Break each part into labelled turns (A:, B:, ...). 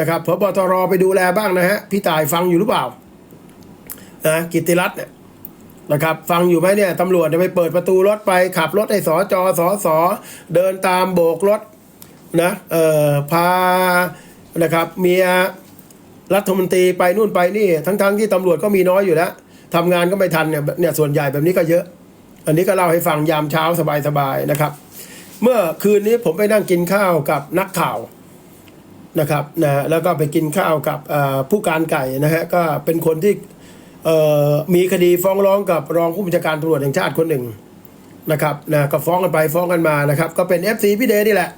A: นะครับพบตรไปดูแลบ้างนะฮะพี่ตายฟังอยู่หรือเปล่านะกิติรัตน์เนี่ยนะครับฟังอยู่ไหมเนี่ยตำรวจเนี่ยไปเปิดประตูรถไปขับรถให้สอจอสอสอเดินตามโบกรถนะเอ่อพานะครับเมียรัฐมนตรีไปนู่นไปนี่ทั้งๆที่ตำรวจก็มีน้อยอยู่แล้วทำงานก็ไม่ทันเนี่ยเนี่ยส่วนใหญ่แบบนี้ก็เยอะ อันนี้ก็เล่าให้ฟังยามเช้าสบายๆนะครับ เมื่อคืนนี้ผมไปนั่งกินข้าวกับนักข่าว นะครับนะแล้วก็ไปกินข้าวกับผู้การไก่นะฮะก็เป็นคนที่มีคดีฟ้องร้องกับรองผู้บัญชาการตำรวจแห่งชาติคนหนึ่งนะครับนะก็ฟ้องกันไปฟ้องกันมานะครับก็เป็น FC พี่เดย์นี่แหละ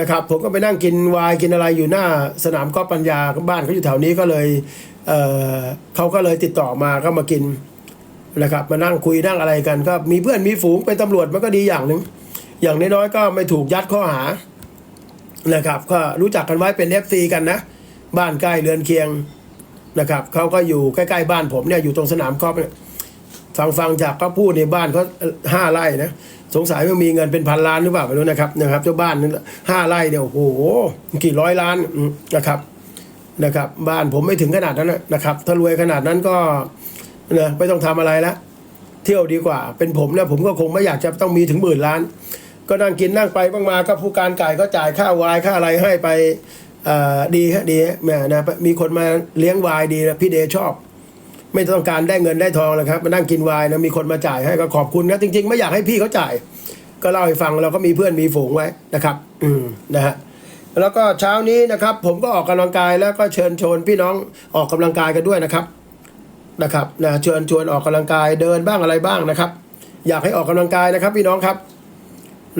A: นะครับผมก็ไปนั่งกินวายกินอะไรอยู่หน้าสนามกอล์ฟปัญญาบ้านเขาอยู่แถวนี้ก็เลยเเขาก็เลยติดต่อมาก็มากินนะครับมานั่งคุยนั่งอะไรกันก็มีเพื่อนมีฝูงเป็นตำรวจมันก็ดีอย่างหนึ่งอย่างน้อยๆก็ไม่ถูกยัดข้อหา นะครับก็รู้จักกันไว้เป็น FC กันนะ บ้านใกล้เรือนเคียงนะครับเขาก็อยู่ใกล้ๆบ้านผมเนี่ยอยู่ตรงสนามกอล์ฟเนี่ยฟังฟังจากก็พูดในบ้านเขาห้าไร่นะสงสัยว่ามีเงินเป็นพันล้านหรือเปล่าไม่รู้นะครับนะครับ เจ้าบ้านนั้นห้าไร่เนี่ยโอ้โหกี่ร้อยล้านนะครับนะครับ บ้านผมไม่ถึงขนาดนั้นนะครับ ถ้ารวยขนาดนั้นก็นะไม่ต้องทำอะไรแล้วเที่ยวดีกว่า เป็นผมเนี่ยผมก็คงไม่อยากจะต้องมีถึงหมื่นล้าน ก็นั่งกินนั่งไปบ้างมาก็ผู้การไก่ก็จ่ายค่าวายค่าอะไรให้ไปดีฮะดีฮะแหม่นะมีคนมาเลี้ยงวายดีนะพี่เดชอบ ไม่ต้องการได้เงินได้ทองเลยครับมานั่งกินวายนะมีคนมาจ่ายให้ก็ขอบคุณนะจริง ๆ ไม่อยากให้พี่เขาจ่าย ก็เล่าให้ฟังเราก็มีเพื่อนมีฝูงไว้นะครับ อืมนะฮะแล้วก็เช้านี้นะครับ ผมก็ออกกำลังกายแล้วก็เชิญชวนพี่น้องออกกำลังกายกันด้วยนะครับนะครับนะเชิญชวนออกกำลังกายเดินบ้างอะไรบ้างนะครับ อยากให้ออกกำลังกายนะครับ พี่น้องครับ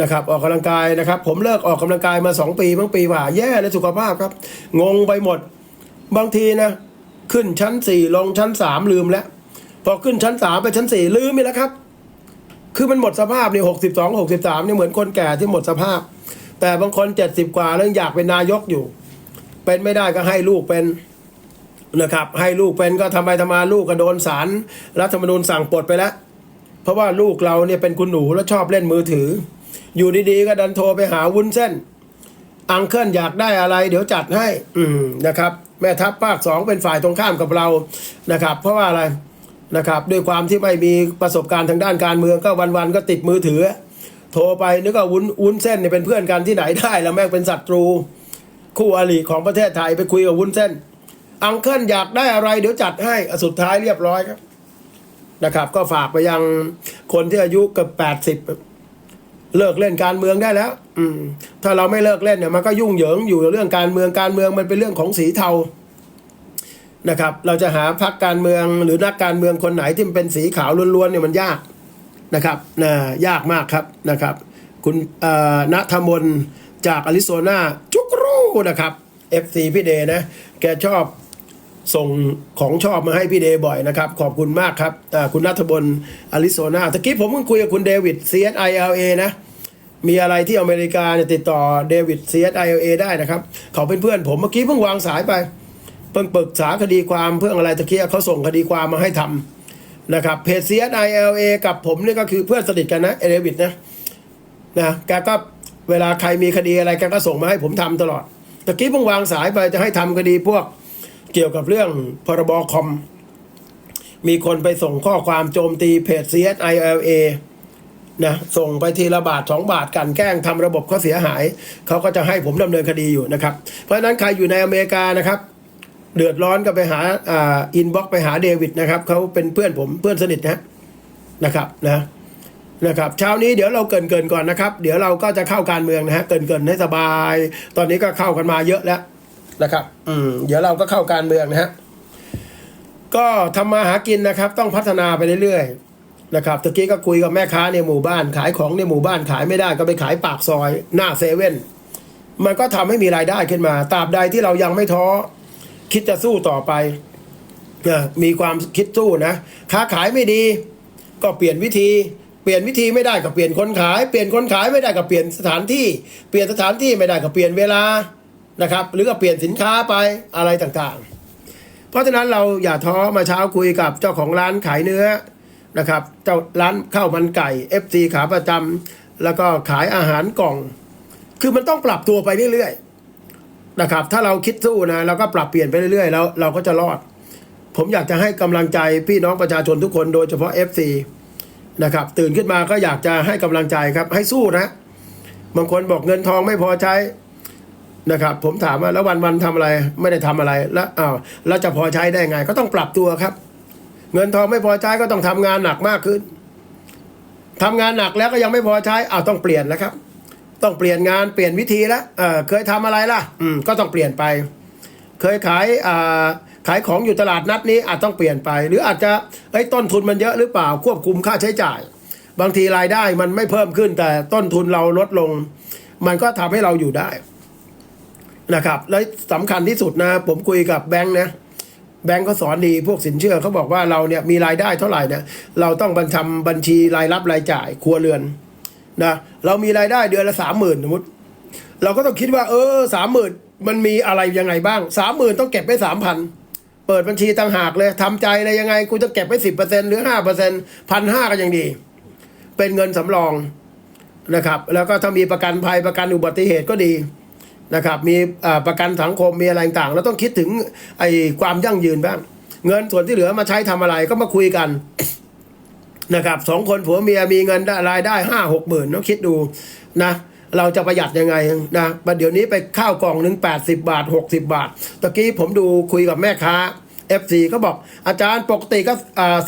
A: นะครับออกกำลังกายนะครับ ผมเลิกออกกำลังกายมา 2 ปีบางปีว่าแย่ในสุขภาพครับ งงไปหมด บางทีนะ ขึ้นชั้น 4 ลงชั้น 3 ลืมแล้ว พอขึ้นชั้น 3 ไปชั้น 4 ลืมไปแล้วครับ คือมันหมดสภาพนี่หกสิบสองหกสิบสามนี่เหมือนคนแก่ที่หมดสภาพ แต่บางคนเจ็ดสิบกว่าแล้วยังอยากเป็นนายกอยู่ เป็นไม่ได้ก็ให้ลูกเป็นนะครับ ให้ลูกเป็นก็ทำไปทำมาลูกก็โดนศาลรัฐธรรมนูญสั่งปลดไปแล้ว เพราะว่าลูกเราเนี่ยเป็นคุณหนูแล้วชอบเล่นมือถือ อยู่ดีๆก็ดันโทรไปหาวุ้นเส้น อังเคิลอยากได้อะไร เดี๋ยวจัดให้ อืมนะครับ แม่ทัพภาคสองเป็นฝ่ายตรงข้ามกับเรานะครับ เพราะว่าอะไรนะครับ ด้วยความที่ไม่มีประสบการณ์ทางด้านการเมืองก็วันๆก็ติดมือถือ โทรไปนึกว่าวุ้นวุ้นเส้นเนี่ยเป็นเพื่อนกันที่ไหนได้ แล้วแม่งเป็นศัตรู คู่อริของประเทศไทยไปคุยกับวุ้นเส้น อังเคิลอยากได้อะไร เดี๋ยวจัดให้อสุดท้ายเรียบร้อยครับนะครับ ก็ฝากไปยังคนที่อายุเกือบแปดสิบ เลิกเล่นการเมืองได้แล้ว อืม ถ้าเราไม่เลิกเล่นเนี่ยมันก็ยุ่งเหยิงอยู่เรื่องการเมืองการเมืองมันเป็นเรื่องของสีเทานะครับ เราจะหาพรรคการเมืองหรือนักการเมืองคนไหนที่มันเป็นสีขาวล้วนๆเนี่ยมันยากนะครับนะยากมากครับนะครับ คุณเอ่อณธมนจากอาริโซนาจุกรูนะครับ FC พี่เดนะ แกชอบ ส่งของชอบมาให้พี่เดย์บ่อยนะครับ ขอบคุณมากครับคุณนัทบลอาริโซนาตะกี้ผมเพิ่งคุยกับคุณเดวิด CSILA นะ มีอะไรที่อเมริกาเนี่ยติดต่อเดวิด CSILA ได้นะครับ เขาเป็นเพื่อนผมเมื่อกี้เพิ่งวางสายไปเพิ่งปรึกษาคดีความเพื่ออะไรตะกี้เขาส่งคดีความมาให้ทำนะครับเพจ CSILA กับผมนี่ก็คือเพื่อนสนิทกันนะเดวิดนะนะแกก็เวลาใครมีคดีอะไรแกก็ส่งมาให้ผมทำตลอดตะกี้เพิ่งวางสายไปจะให้ทำคดีพวก เกี่ยวกับเรื่องพรบคอม มีคนไปส่งข้อความโจมตีเพจ CSILA นะส่งไปทีละบาทสองบาทกันแกล้งทำระบบเขาเสียหาย เขาก็จะให้ผมดำเนินคดีอยู่นะครับ เพราะฉะนั้นใครอยู่ในอเมริกานะครับ เดือดร้อนก็ไปหาอ่าอินบ็อกไปหาเดวิดนะครับเขาเป็นเพื่อนผมเพื่อนสนิทนะนะครับนะนะครับเช้านี้เดี๋ยวเราเกินเกินก่อนนะครับ เดี๋ยวเราก็จะเข้าการเมืองนะฮะเกินเกินให้สบาย ตอนนี้ก็เข้ากันมาเยอะแล้ว นะครับ อืม เดี๋ยวเราก็เข้าการเมืองนะฮะ ก็ทำมาหากินนะครับ ต้องพัฒนาไปเรื่อยๆนะครับตะกี้ก็คุยกับแม่ค้าในหมู่บ้าน ขายของในหมู่บ้านขายไม่ได้ก็ไปขายปากซอย หน้าเซเว่นมันก็ทำให้มีรายได้ขึ้นมาตราบใดที่เรายังไม่ท้อคิดจะสู้ต่อไปมีความคิดสู้นะค้าขายไม่ดี ก็เปลี่ยนวิธี เปลี่ยนวิธีไม่ได้ก็เปลี่ยนคนขาย เปลี่ยนคนขายไม่ได้ก็เปลี่ยนสถานที่ เปลี่ยนสถานที่ไม่ได้ก็เปลี่ยนเวลา นะครับ หรือก็เปลี่ยนสินค้าไปอะไรต่างๆ เพราะฉะนั้นเราอย่าท้อมาเช้าคุยกับเจ้าของร้านขายเนื้อนะครับเจ้าร้านข้าวมันไก่ FC ขาประจำแล้วก็ขายอาหารกล่อง คือมันต้องปรับตัวไปเรื่อยๆนะครับ ถ้าเราคิดสู้นะเราก็ปรับเปลี่ยนไปเรื่อยๆ แล้วเราก็จะรอด ผมอยากจะให้กำลังใจพี่น้องประชาชนทุกคนโดยเฉพาะ FC นะครับ ตื่นขึ้นมาก็อยากจะให้กำลังใจครับให้สู้นะ บางคนบอกเงินทองไม่พอใช้ นะครับผมถามว่าแล้ววันวันทำอะไรไม่ได้ทำอะไร แล้วอ้าวแล้วจะพอใช้ได้ไง ก็ต้องปรับตัวครับ เงินทองไม่พอใช้ก็ต้องทำงานหนักมากขึ้นทำงานหนักแล้วก็ยังไม่พอใช้อ้าวต้องเปลี่ยนแล้วครับ ต้องเปลี่ยนงานเปลี่ยนวิธีแล้วเออเคยทำอะไรล่ะ อืมก็ต้องเปลี่ยนไป เคยขายอ่าขายของอยู่ตลาดนัดนี้อาจต้องเปลี่ยนไป หรืออาจจะไอ้ต้นทุนมันเยอะหรือเปล่าควบคุมค่าใช้จ่าย บางทีรายได้มันไม่เพิ่มขึ้นแต่ต้นทุนเราลดลง มันก็ทำให้เราอยู่ได้ นะครับ และสำคัญที่สุดนะ ผมคุยกับแบงค์นะแบงค์เขาสอนดีพวกสินเชื่อเขาบอกว่าเราเนี่ยมีรายได้เท่าไหร่เนี่ยเราต้องบัญชำบัญชีรายรับรายจ่ายครัวเรือนนะเรามีรายได้เดือนละสามหมื่นสมมติ เราก็ต้องคิดว่า เออสามหมื่นมันมีอะไรยังไงบ้างสามหมื่นต้องเก็บไปสามพันเปิดบัญชีต่างหากเลยทำใจเลยยังไงกูจะเก็บไปสิบเปอร์เซ็นหรือห้าเปอร์เซ็นพันห้าก็ยังดี เป็นเงินสำรองนะครับ แล้วก็ถ้ามีประกันภัยประกันอุบัติเหตุก็ดี นะครับมีประกันสังคมมีอะไรต่างเราต้องคิดถึงไอ้ความยั่งยืนบ้าง เงินส่วนที่เหลือมาใช้ทำอะไรก็มาคุยกันนะครับสองคนผัวเมียมีเงินรายได้ห้าหกหมื่นต้องคิดดูนะเราจะประหยัดยังไงนะประเดี๋ยวนี้ไปข้าวกล่องหนึ่งแปดสิบาทหกสิบาทตะกี้ผมดูคุยกับแม่ค้า FC ก็บอกอาจารย์ปกติก็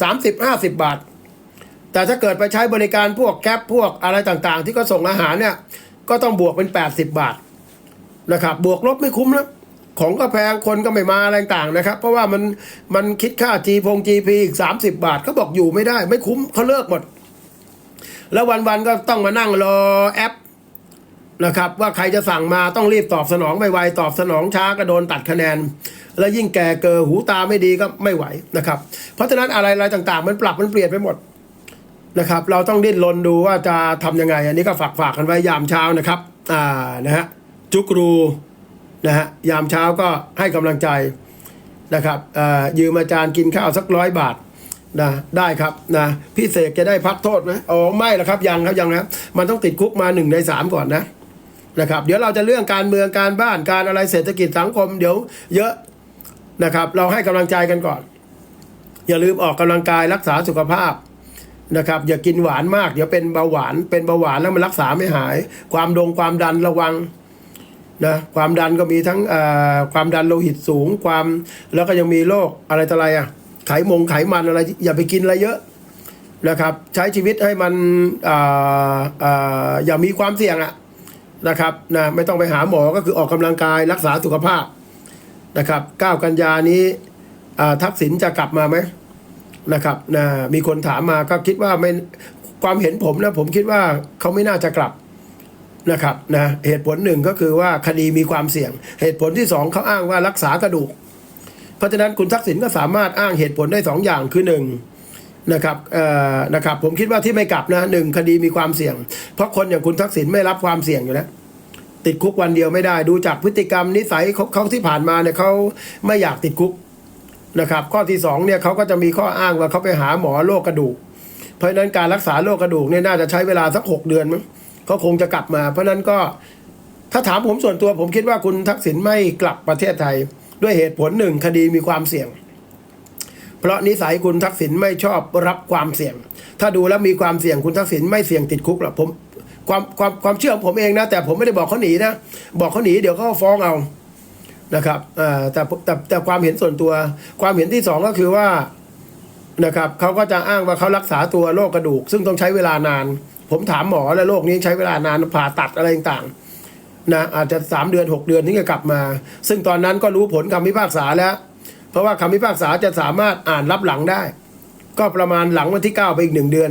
A: สามสิบห้าสิบบาท แต่ถ้าเกิดไปใช้บริการพวกแก๊ปพวกอะไรต่างๆ ที่เขาส่งอาหารเนี่ยก็ต้องบวกเป็น 80 บาท นะครับ บวกลบไม่คุ้มนะของก็แพงคนก็ไม่มาอะไรต่างนะครับ เพราะว่ามันมันคิดค่า G พง GP อีก30บาทเขาบอกอยู่ไม่ได้ ไม่คุ้มเขาเลิกหมด แล้ววันๆก็ต้องมานั่งรอแอปนะครับ ว่าใครจะสั่งมาต้องรีบตอบสนองไวๆตอบสนองช้าก็โดนตัดคะแนน แล้วยิ่งแก่เกอหูตาไม่ดีก็ไม่ไหวนะครับ เพราะฉะนั้นอะไรอะไรต่าง ๆ มันปรับมันเปลี่ยนไปหมดนะครับ เราต้องดิ้นรนดูว่าจะทำยังไง อันนี้ก็ฝากฝากกันไว้ยามเช้านะครับ อ่านะฮะ จุกรูนะฮะยามเช้าก็ให้กำลังใจนะครับอ่อยืมอาจารย์กินข้าวสักร้อยบาทนะได้ครับนะพี่เสกจะได้พักโทษไหมอ๋อไม่ละครับยังครับยังครับมันต้องติดคุกมาหนึ่งในสามก่อนนะนะครับ เดี๋ยวเราจะเรื่องการเมืองการบ้านการอะไรเศรษฐกิจสังคมเดี๋ยวเยอะนะครับ เราให้กำลังใจกันก่อน อย่าลืมออกกำลังกายรักษาสุขภาพนะครับ อย่ากินหวานมาก เดี๋ยวเป็นเบาหวานเป็นเบาหวานแล้วมันรักษาไม่หาย ความดงความดันระวัง นะความดันก็มีทั้งความดันโลหิตสูงความแล้วก็ยังมีโรคอะไรต่ออะไรอะไขมงไขมันอะไรอย่าไปกินอะไรเยอะนะครับ ใช้ชีวิตให้มันอออย่ามีความเสี่ยงอะนะครับนะไม่ต้องไปหาหมอก็คือออกกำลังกายรักษาสุขภาพนะครับ9กันยานี้ทักษิณจะกลับมาไหมนะครับนะมีคนถามมาก็คิดว่าไม่ความเห็นผมนะผมคิดว่าเขาไม่น่าจะกลับ นะครับนะเหตุผลหนึ่งก็คือว่าคดีมีความเสี่ยง เหตุผลที่สองเขาอ้างว่ารักษากระดูก เพราะฉะนั้นคุณทักษิณก็สามารถอ้างเหตุผลได้สองอย่างคือหนึ่งนะครับเอ่อนะครับผมคิดว่าที่ไม่กลับนะหนึ่งคดีมีความเสี่ยง เพราะคนอย่างคุณทักษิณไม่รับความเสี่ยงอยู่แล้วติดคุกวันเดียวไม่ได้ดูจากพฤติกรรมนิสัยเขาเขาที่ผ่านมาเนี่ยเขาไม่อยากติดคุกนะครับ ข้อที่สองเนี่ยเขาก็จะมีข้ออ้างว่าเขาไปหาหมอโรคกระดูก เพราะฉะนั้นการรักษาโรคกระดูกเนี่ยน่าจะใช้เวลาสักหกเดือนมั้ง เขาคงจะกลับมา เพราะนั้นก็ถ้าถามผมส่วนตัวผมคิดว่าคุณทักษิณไม่กลับประเทศไทย ด้วยเหตุผลหนึ่งคดีมีความเสี่ยง เพราะนิสัยคุณทักษิณไม่ชอบรับความเสี่ยง ถ้าดูแล้วมีความเสี่ยงคุณทักษิณไม่เสี่ยงติดคุกหรอกผมความความความเชื่อของผมเองนะ แต่ผมไม่ได้บอกเขาหนีนะ บอกเขาหนีเดี๋ยวเขาฟ้องเอานะครับเอ่แต่แต่แต่ความเห็นส่วนตัว ความเห็นที่สองก็คือว่านะครับเขาก็จะอ้างว่าเขารักษาตัวโรคกระดูก ซึ่งต้องใช้เวลานาน ผมถามหมอแล้วโรคนี้ใช้เวลานานผ่าตัดอะไรต่างๆนะอาจจะสามเดือนหกเดือนถึงจะกลับมา ซึ่งตอนนั้นก็รู้ผลคำพิพากษาแล้ว เพราะว่าคำพิพากษาจะสามารถอ่านรับหลังได้ ก็ประมาณหลังวันที่เก้าไปอีกหนึ่งเดือน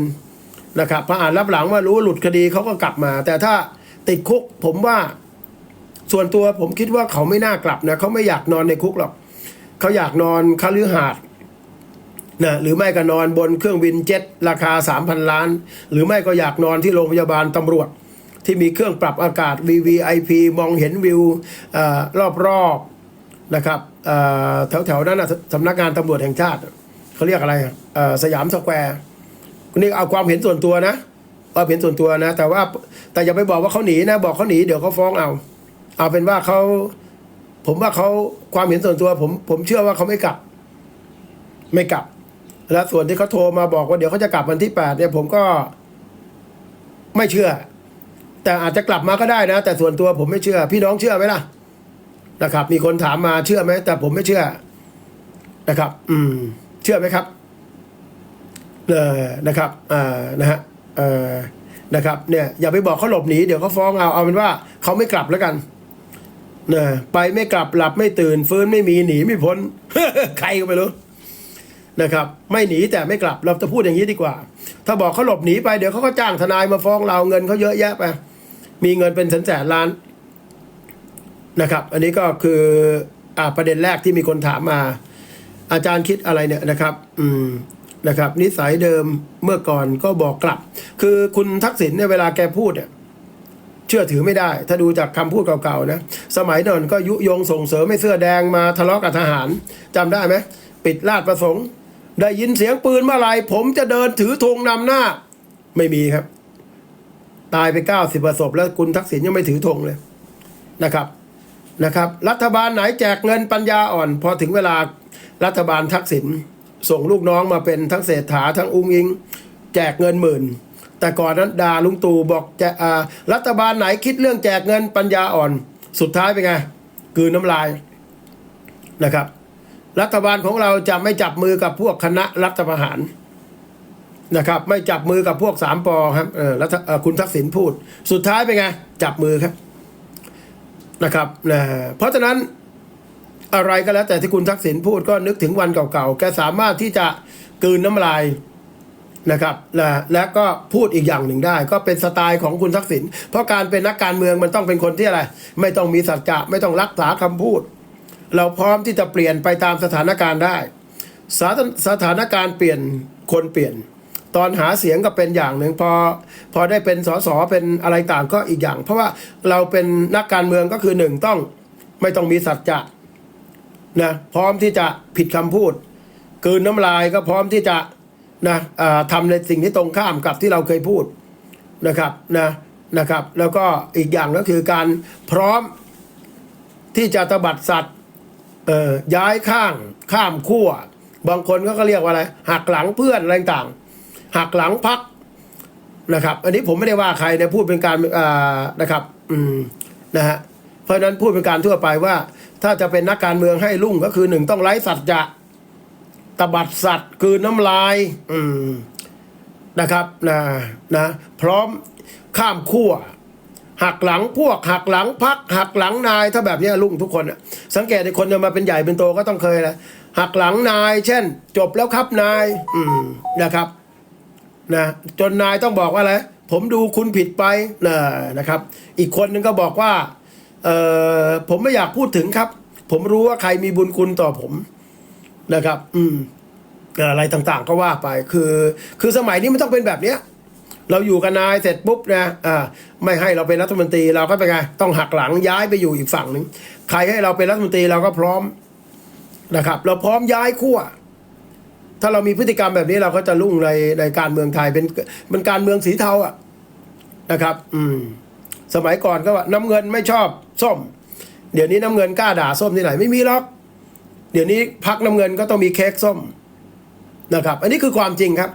A: นะครับพออ่านรับหลังว่ารู้หลุดคดีเขาก็กลับมา แต่ถ้าติดคุกผมว่าส่วนตัวผมคิดว่าเขาไม่น่ากลับนะเขาไม่อยากนอนในคุกหรอกเขาอยากนอนคฤหาสน์ นะหรือไม่ก็นอนบนเครื่องบินเจ็ตราคา 3,000 ล้าน หรือไม่ก็อยากนอนที่โรงพยาบาลตำรวจ ที่มีเครื่องปรับอากาศ VVIP มองเห็นวิวรอบๆนะครับแถวแถวๆนั้นสำนักงานตำรวจแห่งชาติเขาเรียกอะไรสยามสแควร์นี่เอาความเห็นส่วนตัวนะความเห็นส่วนตัวนะ แต่ว่าแต่อย่าไปบอกว่าเขาหนีนะ บอกเขาหนีเดี๋ยวเขาฟ้องเอา เอาเป็นว่าเขาผมว่าเขาความเห็นส่วนตัว ผมผมเชื่อว่าเขาไม่กลับ ไม่กลับ แล้วส่วนที่เขาโทรมาบอกว่าเดี๋ยวเขาจะกลับวันที่แปดเนี่ยผมก็ไม่เชื่อ แต่อาจจะกลับมาก็ได้นะ แต่ส่วนตัวผมไม่เชื่อ พี่น้องเชื่อไหมล่ะนะครับ มีคนถามมาเชื่อไหมแต่ผมไม่เชื่อนะครับ อืม เชื่อไหมครับเออนะครับอ่านะฮะเออนะครับ เนี่ยอย่าไปบอกเขาหลบหนีเดี๋ยวเขาฟ้องเอาเอาเป็นว่าเขาไม่กลับแล้วกันเนี่ยไปไม่กลับหลับไม่ตื่นฟื้นไม่มีหนีไม่พ้นใครก็ไม่รู้ นะครับไม่หนีแต่ไม่กลับเราจะพูดอย่างนี้ดีกว่า ถ้าบอกเขาหลบหนีไปเดี๋ยวเขาก็จ้างทนายมาฟ้องเราเงินเขาเยอะแยะไปมีเงินเป็นแสนแสนล้านนะครับ อันนี้ก็คืออ่าประเด็นแรกที่มีคนถามมา อาจารย์คิดอะไรเนี่ยนะครับ อืมนะครับ นิสัยเดิมเมื่อก่อนก็บอกกลับ คือคุณทักษิณเนี่ยเวลาแกพูดเนี่ยเชื่อถือไม่ได้ ถ้าดูจากคำพูดเก่าๆนะสมัยก่อนก็ยุยงส่งเสริมให้เสื้อแดงมาทะเลาะกับทหารจำได้ไหมปิดลาดประสงค์ ได้ยินเสียงปืนเมื่อไหรผมจะเดินถือธงนำหน้า ไม่มีครับ ตายไปเก้าสิบประสบแล้วคุณทักษิณยังไม่ถือธงเลยนะครับนะครับ รัฐบาลไหนแจกเงินปัญญาอ่อน พอถึงเวลารัฐบาลทักษิณส่งลูกน้องมาเป็นทั้งเศรษฐาทั้งอุ้งอิง แจกเงินหมื่น แต่ก่อนนั้นด่าลุงตู่บอกจะรัฐบาลไหนคิดเรื่องแจกเงินปัญญาอ่อน สุดท้ายเป็นไงกลืนน้ำลายนะครับ รัฐบาลของเราจะไม่จับมือกับพวกคณะรัฐประหารนะครับ ไม่จับมือกับพวกสามปอครับเออรัฐเออคุณทักษิณพูด สุดท้ายเป็นไง จับมือครับนะครับนะเพราะฉะนั้นอะไรก็แล้ว แต่ที่คุณทักษิณพูดก็นึกถึงวันเก่าๆ แกสามารถที่จะกืนน้ำลายนะครับและและก็พูดอีกอย่างหนึ่งได้ ก็เป็นสไตล์ของคุณทักษิณเพราะการเป็นนักการเมืองมันต้องเป็นคนที่อะไร ไม่ต้องมีสัจจะไม่ต้องรักษาคำพูด เราพร้อมที่จะเปลี่ยนไปตามสถานการณ์ได้ สถานสถานการณ์เปลี่ยนคนเปลี่ยน ตอนหาเสียงก็เป็นอย่างหนึ่งพอพอได้เป็นสสเป็นอะไรต่างก็อีกอย่าง เพราะว่าเราเป็นนักการเมืองก็คือหนึ่งต้องไม่ต้องมีสัจจะนะพร้อมที่จะผิดคำพูดกืนน้ำลายก็พร้อมที่จะนะทำในสิ่งที่ตรงข้ามกับที่เราเคยพูดนะครับนะนะครับ แล้วก็อีกอย่างก็คือการพร้อมที่จะตบัดสัตว์ เอ่อย้ายข้างข้ามขั้วบางคนก็ก็เรียกว่าอะไรหักหลังเพื่อนอะไรต่างหักหลังพักนะครับ อันนี้ผมไม่ได้ว่าใครนะพูดเป็นการอ่านะครับอืมนะฮะเพราะฉะนั้นพูดเป็นการทั่วไปว่า ถ้าจะเป็นนักการเมืองให้รุ่งก็คือหนึ่งต้องไร้สัจจะตบัดสัตว์คือน้ำลายอืมนะครับนะนะพร้อมข้ามขั้ว หักหลังพวกหักหลังพักหักหลังนายถ้าแบบนี้ลุงทุกคนอะสังเกตในคนจะมาเป็นใหญ่เป็นโตก็ต้องเคยแหละหักหลังนาย เช่น จบแล้วครับนาย อืมนะครับนะจนนายต้องบอกว่าอะไรผมดูคุณผิดไปนะนะครับ อีกคนนึงก็บอกว่าเออผมไม่อยากพูดถึงครับ ผมรู้ว่าใครมีบุญคุณต่อผมนะครับ อืมอะไรต่างๆก็ว่าไป คือ คือสมัยนี้มันต้องเป็นแบบเนี้ย เราอยู่กับนายเสร็จปุ๊บนะอ่าไม่ให้เราเป็นรัฐมนตรีเราก็เป็นไงต้องหักหลังย้ายไปอยู่อีกฝั่งหนึ่งใครให้เราเป็นรัฐมนตรีเราก็พร้อมนะครับ เราพร้อมย้ายขั้วถ้าเรามีพฤติกรรมแบบนี้เราก็จะรุ่งในในการเมืองไทยเป็นเป็นการเมืองสีเทาอะนะครับ อืม สมัยก่อนก็ว่าน้ำเงินไม่ชอบส้ม เดี๋ยวนี้น้ำเงินกล้าด่าส้มที่ไหนไม่มีหรอกเดี๋ยวนี้พักน้ำเงินก็ต้องมีเค้กส้มนะครับ อันนี้คือความจริงครับ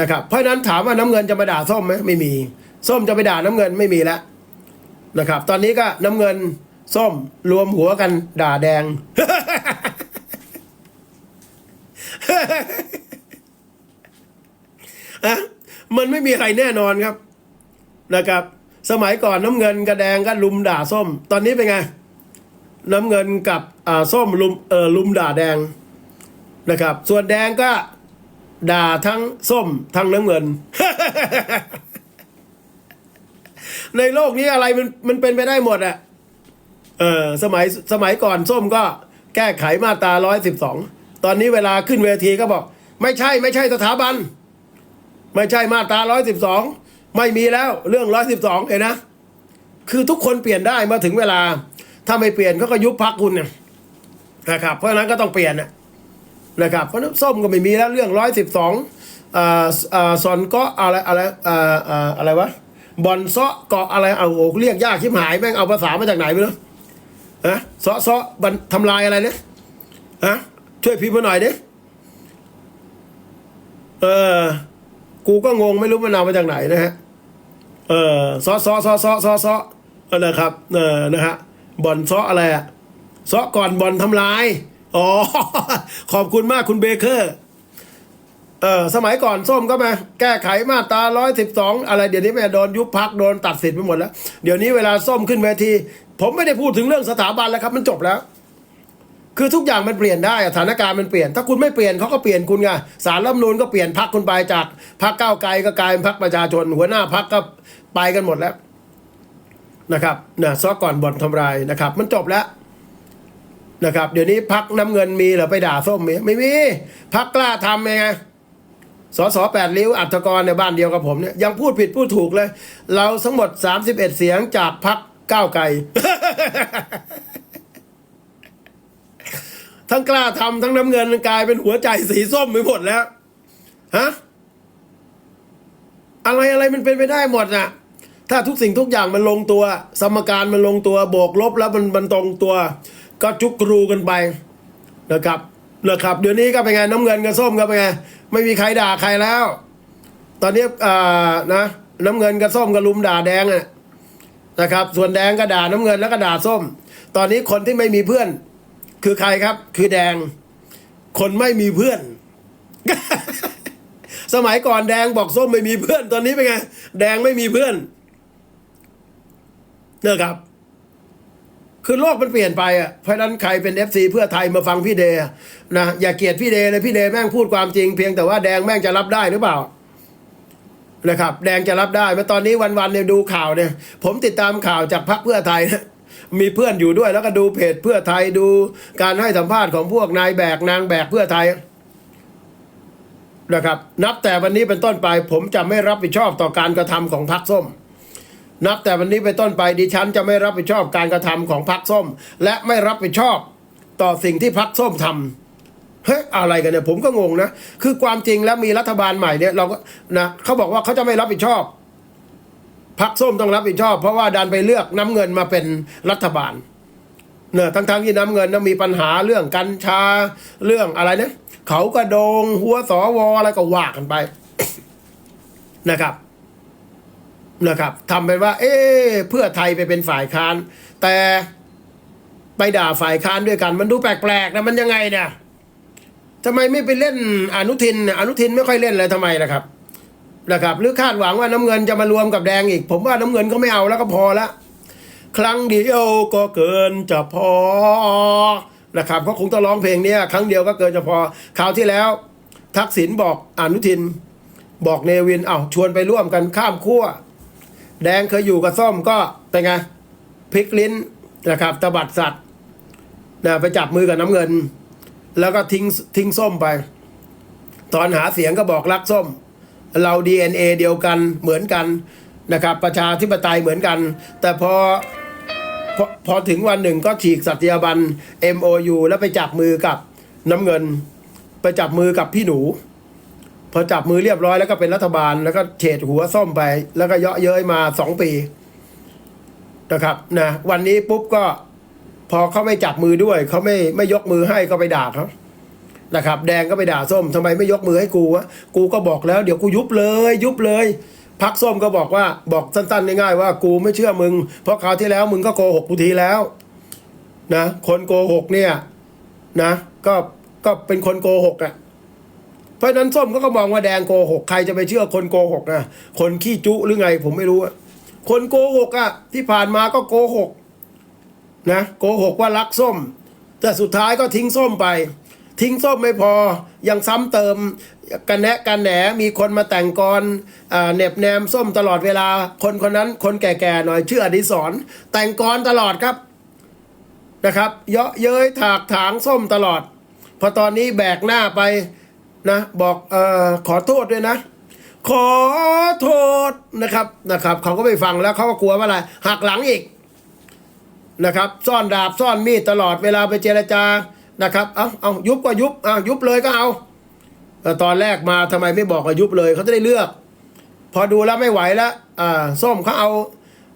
A: นะครับเพราะนั้นถามว่าน้ำเงินจะมาด่าส้มไหมไม่มี ส้มจะไปด่าน้ำเงินไม่มีแล้วนะครับ ตอนนี้ก็น้ำเงินส้มรวมหัวกันด่าแดง มันไม่มีอะไรแน่นอนครับนะครับ สมัยก่อนน้ำเงินกับแดงก็ลุมด่าส้ม ตอนนี้เป็นไง น้ำเงินกับอ่าส้มลุมเออลุมด่าแดงนะครับ ส่วนแดงก็ ด่าทั้งส้มทั้งน้ำเงิน ในโลกนี้อะไรมันมันเป็นไปได้หมดอะเออสมัยสมัยก่อนส้มก็แก้ไขมาตราร้อยสิบสองตอนนี้เวลาขึ้นเวทีก็บอก ไม่ใช่ ไม่ใช่สถาบัน ไม่ใช่มาตราร้อยสิบสองไม่มีแล้วเรื่องร้อยสิบสองเห็นนะ คือทุกคนเปลี่ยนได้มื่อถึงเวลา ถ้าไม่เปลี่ยนเขาก็ยุบพักคุณเนี่ยนะครับเพราะฉะนั้นก็ต้องเปลี่ยนนะ นะครับเพราะฉะนั้นส้มก็ไม่มีแล้วเรื่องร้อยสิบสองอ่าอ่าซอนก็อะไรอะไรอ่าอ่าอะไรวะบอลซาะเกาะอะไรเอาโอ้เรียกยากชิบหายแม่งเอาภาษามาจากไหนไม่รู้ฮะซาะซาะบันทำลายอะไรเนี่ยฮะช่วยพิมพ์มาหน่อยดิเออกูก็งงไม่รู้มันเอามาจากไหนนะฮะเออซาะซาะซาะซาะซาะซาะออนะครับเออนะฮะบอลซาะอะไรอะซาะก่อนบอลทำลาย อ๋อ ขอบคุณมากคุณเบเกอร์ เออสมัยก่อนส้มก็มาแก้ไขมาตราร้อยสิบสองอะไรเดี๋ยวนี้แม่โดนยุบพักโดนตัดสิทธิ์ไปหมดแล้ว เดี๋ยวนี้เวลาส้มขึ้นเวที ผมไม่ได้พูดถึงเรื่องสถาบันแล้วครับ มันจบแล้ว คือทุกอย่างมันเปลี่ยนได้อะสถานการณ์มันเปลี่ยน ถ้าคุณไม่เปลี่ยนเขาก็เปลี่ยนคุณไงสารรัฐมนูนก็เปลี่ยนพักคุณไปจากพักก้าวไกลก็กลายเป็นพักประชาชน หัวหน้าพักก็ไปกันหมดแล้วนะครับนะซอก่อนบ่อนทำลายนะครับ มันจบแล้ว นะครับเดี๋ยวนี้พักน้ำเงินมีหรือไปด่าส้มมีไม่มีพักกล้าทำไงสสแปดริ้วอัตกรในบ้านเดียวกับผมเนี่ยยังพูดผิดพูดถูกเลย เราทั้งหมด 31 เสียงจากพักก้าวไกลทั้งกล้าทำทั้งน้ำเงินกลายเป็นหัวใจสีส้มไปหมดแล้วฮะอะไรอะไรมันเป็นไปได้หมดน่ะ ถ้าทุกสิ่งทุกอย่างมันลงตัว สมการมันลงตัวโบกลบแล้วมันมันตรงตัว ก็จุกรูกันไปนะครับนะครับ เดี๋ยวนี้ก็เป็นไงน้ำเงินกับส้มก็เป็นไงไม่มีใครด่าใครแล้ว ตอนนี้อ่านะน้ำเงินกับส้มก็ลุมด่าแดงอะนะครับ ส่วนแดงก็ด่าน้ำเงินแล้วก็ด่าส้ม ตอนนี้คนที่ไม่มีเพื่อน คือใครครับ คือแดง คนไม่มีเพื่อน สมัยก่อนแดงบอกส้มไม่มีเพื่อน ตอนนี้เป็นไงแดงไม่มีเพื่อนเนะครับ คือโลกมันเปลี่ยนไปอะเพราะนั้นใครเป็นเอฟซีเพื่อไทยมาฟังพี่เดย์นะอย่าเกลียดพี่เดย์เลยพี่เดย์แม่งพูดความจริง เพียงแต่ว่าแดงแม่งจะรับได้หรือเปล่านะครับแดงจะรับได้เมื่อตอนนี้วันๆเนี่ยดูข่าวเนี่ย ผมติดตามข่าวจากพรรคเพื่อไทยนะมีเพื่อนอยู่ด้วยแล้วก็ดูเพจเพื่อไทยดูการให้สัมภาษณ์ของพวกนายแบกนางแบกเพื่อไทยนะครับ นับแต่วันนี้เป็นต้นไป ผมจะไม่รับผิดชอบต่อการกระทำของพรรคส้ม นับแต่วันนี้เป็นต้นไปดิฉันจะไม่รับผิดชอบการกระทำของพรรคส้ม และไม่รับผิดชอบต่อสิ่งที่พรรคส้มทำเฮ้ยอะไรกันเนี่ยผมก็งงนะ คือความจริงแล้วมีรัฐบาลใหม่เนี่ยเราก็นะเขาบอกว่าเขาจะไม่รับผิดชอบพรรคส้มต้องรับผิดชอบ เพราะว่าดันไปเลือกน้ำเงินมาเป็นรัฐบาลเนี่ยทั้งๆที่น้ำเงินนะมีปัญหาเรื่องกัญชาเรื่องอะไรเนี่ยเขากระโดงหัวสอวออะไรก็ว่ากันไปนะครับ นะครับทำเป็นว่า เอ๊เพื่อไทยไปเป็นฝ่ายค้าน แต่ไปด่าฝ่ายค้านด้วยกัน มันดูแปลกๆนะมันยังไงเนี่ยทำไมไม่ไปเล่นอนุทิน อนุทินไม่ค่อยเล่นเลยทำไมล่ะครับนะครับ หรือคาดหวังว่าน้ำเงินจะมารวมกับแดงอีก ผมว่าน้ำเงินเขาไม่เอาแล้วก็พอละครั้งเดียวก็เกินจะพอนะครับเขาคงต้องร้องเพลงเนี้ยครั้งเดียวก็เกินจะพอคราวที่แล้ว ทักษิณบอกอนุทิน บอกเนวินเอา้าชวนไปร่วมกันข้ามขั้ว แดงเคยอยู่กับส้มก็เป็นไงพลิกลิ้นนะครับตบัดสัตว์นะไปจับมือกับน้ำเงิน แล้วก็ทิ้งทิ้งส้มไป ตอนหาเสียงก็บอกรักส้ม เรา DNA เดียวกันเหมือนกันนะครับ ประชาธิปไตยเหมือนกัน แต่พอพอพอถึงวันหนึ่งก็ฉีกสัตยาบัน MOU แล้วไปจับมือกับน้ำเงิน ไปจับมือกับพี่หนู อจับมือเรียบร้อยแล้วก็เป็นรัฐบาลแล้วก็เฉดหัวส้มไป แล้วก็เยาะเย้ยมาสองปีนะครับนะวันนี้ปุ๊บก็พอเขาไม่จับมือด้วยเขาไม่ไม่ยกมือให้ก็ไปด่าเขานะครับ แดงก็ไปด่าส้มทำไมไม่ยกมือให้กูวะกูก็บอกแล้ว เดี๋ยวกูยุบเลย ยุบเลยพักส้มก็บอกว่าบอกสั้นๆง่ายๆว่ากูไม่เชื่อมึง เพราะคราวที่แล้วมึงก็โกหกกูทีแล้วนะคนโกหกเนี่ยนะก็ก็เป็นคนโกหกอะ เพราะนั้นส้มก็ก็มองว่าแดงโกหกใครจะไปเชื่อคนโกหกนะคนขี้จุหรือไงผมไม่รู้อะคนโกหกอะที่ผ่านมาก็โกหกนะโกหกว่ารักส้ม แต่สุดท้ายก็ทิ้งส้มไป ทิ้งส้มไม่พอยังซ้ำเติมกันแนะกันแหนมีคนมาแต่งกรอ่าเน็บแนมส้มตลอดเวลา คนคนนั้นคนแก่ๆหน่อยชื่ออดิศรแต่งกรตลอดครับนะครับ เยาะเย้ยถากถางส้มตลอด พอตอนนี้แบกหน้าไป นะบอกเอ่อขอโทษด้วยนะ ขอโทษนะครับนะครับเขาก็ไม่ฟังแล้วเขาก็กลัวว่าอะไรหักหลังอีกนะครับ ซ่อนดาบซ่อนมีดตลอดเวลาไปเจรจานะครับเอาเอายุบก็ยุบเอายุบเลยก็เอาตอนแรกมาทำไมไม่บอกว่ายุบเลยเขาจะได้เลือก พอดูแล้วไม่ไหวแล้วอ่าส้มเขาเอา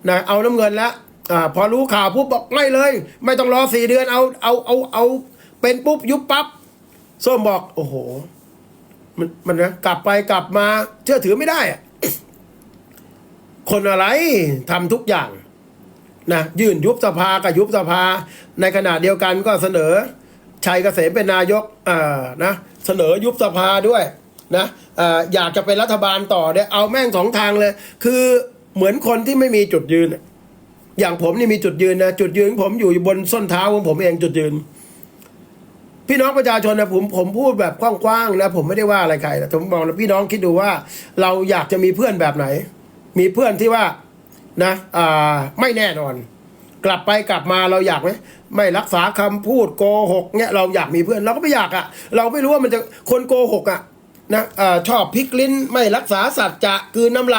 A: นะเอาน้ำเงินแล้วอ่าพอรู้ข่าวปุ๊บบอกไม่เลย ไม่ต้องรอสี่เดือนเอาเอาเอาเอาเป็นปุ๊บยุบปั๊บส้มบอกโอ้โห มันมันนะกลับไปกลับมาเชื่อถือไม่ได้อะคนอะไรทำทุกอย่างนะยื่นยุบสภากับยุบสภา ในขณะเดียวกันก็เสนอชัยเกษมเป็นนายกอ่านะเสนอยุบสภาด้วยนะอ่อยากจะเป็นรัฐบาลต่อเนี่ยเอาแม่งสองทางเลย คือเหมือนคนที่ไม่มีจุดยืน อย่างผมนี่มีจุดยืนนะจุดยืนผมอยู่บนส้นเท้าของผมเองจุดยืน พี่น้องประชาชนนะผมผมพูดแบบกว้างๆนะผมไม่ได้ว่าอะไรใครนะผมบอกนะพี่น้องคิดดูว่า เราอยากจะมีเพื่อนแบบไหน มีเพื่อนที่ว่านะอ่าไม่แน่นอน กลับไปกลับมาเราอยากไหมไม่รักษาคำพูดโกหกเนี่ยเราอยากมีเพื่อนเราก็ไม่อยากอะ่ะ เราไม่รู้ว่ามันจะคนโกหกอะ่ะนะอาชอบพลิกลิ้นไม่รักษาสัจจะคือน้ำลาย